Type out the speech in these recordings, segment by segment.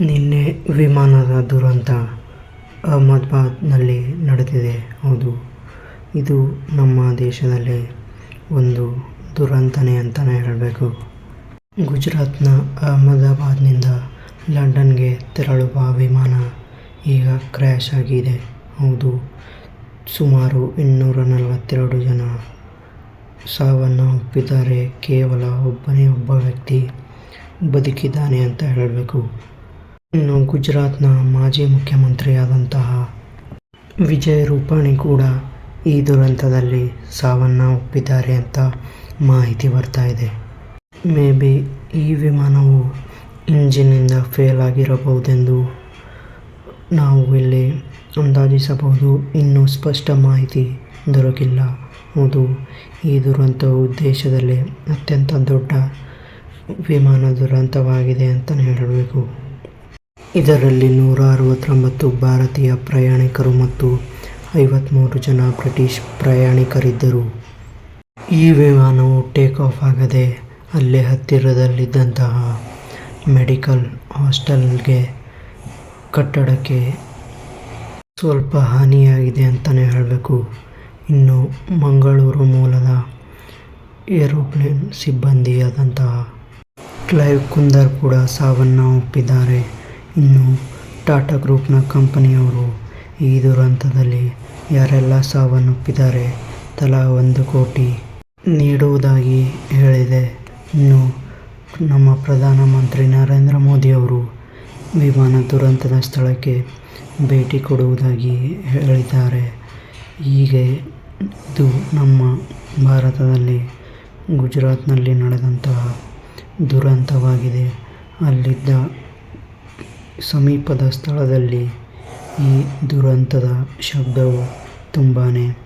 ನಿನ್ನೆ ವಿಮಾನದ ದುರಂತ ಅಹಮದಾಬಾದ್ನಲ್ಲಿ ನಡೆದಿದೆ. ಹೌದು, ಇದು ನಮ್ಮ ದೇಶದಲ್ಲಿ ಒಂದು ದುರಂತನೇ ಅಂತಲೇ ಹೇಳಬೇಕು. ಗುಜರಾತ್ನ ಅಹಮದಾಬಾದ್ನಿಂದ ಲಂಡನ್ಗೆ ತೆರಳುವ ವಿಮಾನ ಈಗ ಕ್ರ್ಯಾಶ್ ಆಗಿದೆ. ಹೌದು, ಸುಮಾರು ಇನ್ನೂರ ನಲವತ್ತೆರಡು ಜನ ಸಾವನ್ನು ಒಪ್ಪಿದ್ದಾರೆ. ಕೇವಲ ಒಬ್ಬನೇ ಒಬ್ಬ ವ್ಯಕ್ತಿ ಬದುಕಿದ್ದಾನೆ ಅಂತ ಹೇಳಬೇಕು. ಇನ್ನು ಗುಜರಾತ್ನ ಮಾಜಿ ಮುಖ್ಯಮಂತ್ರಿಯಾದಂತಹ ವಿಜಯ್ ರೂಪಾಣಿ ಕೂಡ ಈ ದುರಂತದಲ್ಲಿ ಸಾವನ್ನಪ್ಪಿದ್ದಾರೆ ಅಂತ ಮಾಹಿತಿ ಬರ್ತಾ ಇದೆ. ಮೇ ಬಿ ಈ ವಿಮಾನವು ಇಂಜಿನಿಂದ ಫೇಲ್ ಆಗಿರಬಹುದೆಂದು ನಾವು ಇಲ್ಲಿ ಅಂದಾಜಿಸಬಹುದು. ಇನ್ನೂ ಸ್ಪಷ್ಟ ಮಾಹಿತಿ ದೊರಕಿಲ್ಲ. ಹೌದು, ಈ ದುರಂತವು ದೇಶದಲ್ಲೇ ಅತ್ಯಂತ ದೊಡ್ಡ ವಿಮಾನ ದುರಂತವಾಗಿದೆ ಅಂತಲೇ ಹೇಳಬೇಕು. ಇದರಲ್ಲಿ ನೂರ ಅರವತ್ತೊಂಬತ್ತು ಭಾರತೀಯ ಪ್ರಯಾಣಿಕರು ಮತ್ತು ಐವತ್ತ್ಮೂರು ಜನ ಬ್ರಿಟಿಷ್ ಪ್ರಯಾಣಿಕರಿದ್ದರು. ಈ ವಿಮಾನವು ಟೇಕ್ ಆಫ್ ಆಗದೆ ಅಲ್ಲೇ ಹತ್ತಿರದಲ್ಲಿದ್ದಂತಹ ಮೆಡಿಕಲ್ ಹಾಸ್ಟೆಲ್ಗೆ ಕಟ್ಟಡಕ್ಕೆ ಸ್ವಲ್ಪ ಹಾನಿಯಾಗಿದೆ ಅಂತಲೇ ಹೇಳಬೇಕು. ಇನ್ನು ಮಂಗಳೂರು ಮೂಲದ ಏರೋಪ್ಲೇನ್ ಸಿಬ್ಬಂದಿಯಾದಂತಹ ಕ್ಲೈವ್ ಕುಂದರ್ ಕೂಡ ಸಾವನ್ನಪ್ಪಿದ್ದಾರೆ. ಇನ್ನು ಟಾಟಾ ಗ್ರೂಪ್ನ ಕಂಪನಿಯವರು ಈ ದುರಂತದಲ್ಲಿ ಯಾರೆಲ್ಲ ಸಾವನ್ನಪ್ಪಿದ್ದಾರೆ ತಲಾ ಒಂದು ಕೋಟಿ ನೀಡುವುದಾಗಿ ಹೇಳಿದೆ. ಇನ್ನು ನಮ್ಮ ಪ್ರಧಾನಮಂತ್ರಿ ನರೇಂದ್ರ ಮೋದಿಯವರು ವಿಮಾನ ದುರಂತದ ಸ್ಥಳಕ್ಕೆ ಭೇಟಿ ಕೊಡುವುದಾಗಿ ಹೇಳಿದ್ದಾರೆ. ಹೀಗೆ ಇದು ನಮ್ಮ ಭಾರತದಲ್ಲಿ ಗುಜರಾತ್ನಲ್ಲಿ ನಡೆದಂತಹ ದುರಂತವಾಗಿದೆ. ಅಲ್ಲಿದ್ದ ಸಮೀಪದ ಸ್ಥಳದಲ್ಲಿ ಈ ದುರಂತದ ಶಬ್ದವು ತುಂಬಾ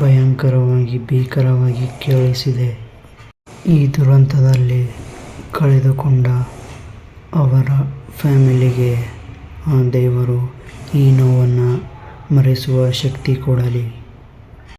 ಭಯಂಕರವಾಗಿ, ಭೀಕರವಾಗಿ ಕೇಳಿಸಿದೆ. ಈ ದುರಂತದಲ್ಲಿ ಕಳೆದುಕೊಂಡ ಅವರ ಫ್ಯಾಮಿಲಿಗೆ ಆ ದೇವರು ಈ ನೋವನ್ನು ಮರೆಸುವ ಶಕ್ತಿ ಕೊಡಲಿ.